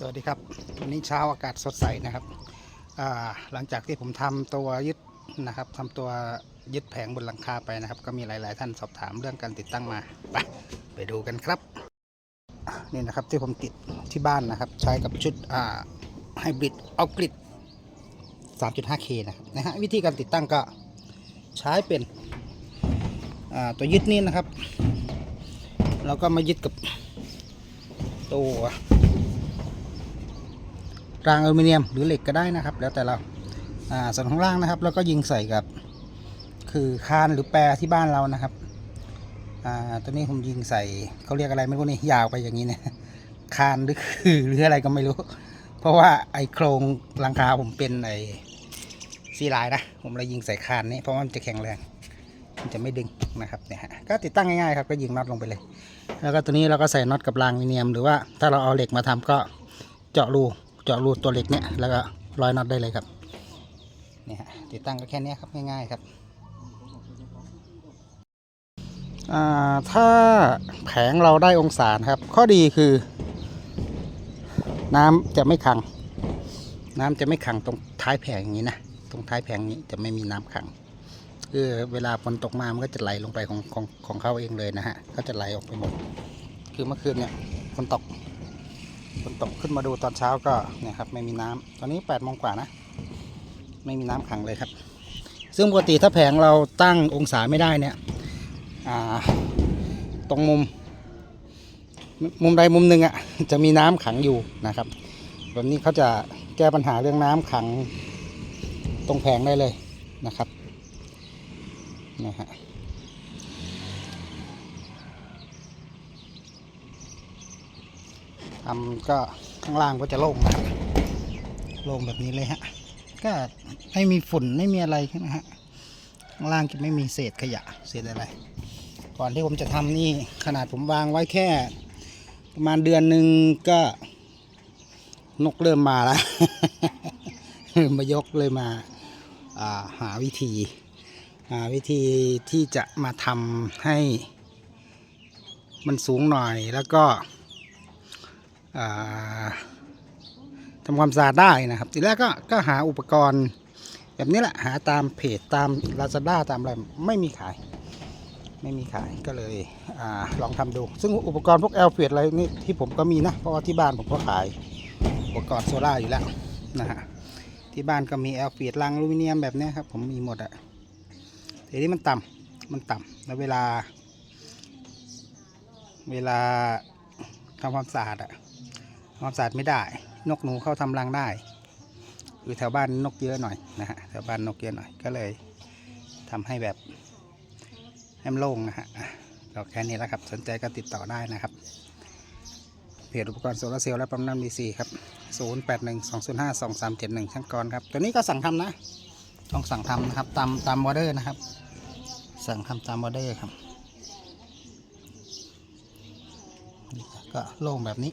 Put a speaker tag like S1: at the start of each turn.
S1: สวัสดีครับวันนี้เช้าอากาศสดใสนะครับหลังจากที่ผมทำตัวยึดนะครับทำตัวยึดแผงบนหลังคาไปนะครับ ก็มีหลาย ๆ ท่านสอบถามเรื่องการติดตั้งมาไปไปดูกันครับนี่นะครับที่ผมติดที่บ้านนะครับ ใช้กับชุดไฮบริดเอากริด 3.5K นะครับนะฮะวิธีการติดตั้งก็ใช้เป็นตัวยึดนี่นะครับเราก็มายึดกับตัว รางอลูมิเนียม หรือเหล็กก็ได้นะครับ แล้วแต่เราอ่าส่วนข้างล่างนะครับ แล้วก็ยิงใส่กับ คือคานหรือแปรที่บ้านเรานะครับอ่าตัวนี้ผมยิงใส่เขาเรียกอะไรไม่รู้นี่ยาวไปอย่างนี้เนี่ยคานหรือคือหรืออะไรก็ไม่รู้ เพราะว่าไอโครงหลังคาผมเป็นไอซีลายนะผมเลยยิงใส่คานนี้เพราะว่ามันจะแข็งแรงมันจะไม่ดึงนะครับเนี่ยฮะก็ติดตั้งง่ายๆครับก็ยิงน็อตลงไปเลย แล้วก็ตัวนี้เราก็ใส่น็อตกับรางอลูมิเนียม หรือว่าถ้าเราเอาเหล็กมาทำก็เจาะรู เจาะรูตัวเหล็กเนี่ยแล้วก็ร้อยน็อตได้เลยครับเนี่ยฮะติดตั้งก็แค่นี้ครับง่ายๆครับอ่าถ้าแผงเราได้องศานครับ ข้อดีคือ น้ำจะไม่ขัง น้ำจะไม่ขังตรงท้ายแผงอย่างนี้นะตรงท้ายแผงนี้จะไม่มีน้ำขังคือเวลาฝนตกมามันก็จะไหลลงไปของของของเขาเองเลยนะฮะก็จะไหลออกไปหมด คือเมื่อคืนเนี่ยฝนตก ฝนตกขึ้นมาดูตอนเช้าก็เนี่ยครับไม่มีน้ำตอนนี้8ปดโมงกว่านะ ไม่มีน้ำขังเลยครับ ซึ่งปกติถ้าแผงเราตั้งองศาไม่ได้เนี่ยตรงมุม มุมใดมุมหนึ่งอะ่ะจะมีน้ำขังอยู่นะครับแบบนี้เขาจะแก้ปัญหาเรื่องน้ำขังตรงแผงได้เลยนะครับนะฮะ ทำก็ข้างล่างก็จะโล่งนะครับโล่งแบบนี้เลยฮะก็ไม่มีฝุ่นไม่มีอะไรนะฮะข้างล่างจะไม่มีเศษขยะเศษอะไร ก่อนที่ผมจะทำนี่ขนาดผมวางไว้แค่ ประมาณเดือนหนึ่งก็นกเริ่มมาแล้วมายกเลยมาาหาวิธีหาวิธีที่จะมาทำให้มันสูงหน่อยแล้วก็ ทำความสะอาดได้นะครับ ทีแรกก็ก็หาอุปกรณ์ แบบนี้แหละหาตามเพจตาม Lazada ตามอะไรไม่มีขาย ไม่มีขายก็เลยอลองทำดู ซึ่งอุปกรณ์พวกแอลเฟียอะไรนี่ที่ผมก็มีนะ เพราะว่าที่บ้านผมก็ขายอุปกรณ์โซล่าอยู่แล้วนะฮะที่บ้านก็มีแอลเฟียรังอลูมิเนียมแบบนี้ครับผมมีหมดอะทีนี้มันต่ำมันต่ำแล้วเวลา เวลาทำความสะอาดอะ ความสะอาดไม่ได้ นกหนูเข้าทำรังได้คือแถวบ้านนกเยอะหน่อยนะฮะแถวบ้านนกเยอะหน่อยก็เลยทำให้แบบให้มันโล่งนะฮะก็แค่นี้แล้วครับสนใจก็ติดต่อได้นะครับเพจอุปกรณ์โซลาเซลล์และปั๊มน้ำดีซีครับ 0 8 1 2 0 5 2 3 7 1 ช่างกรครับ ตัวนี้ก็สั่งทำนะ ต้องสั่งทำนะครับตามตามออเดอร์นะครับ สั่งทำตามออเดอร์ครับ ก็โล่งแบบนี้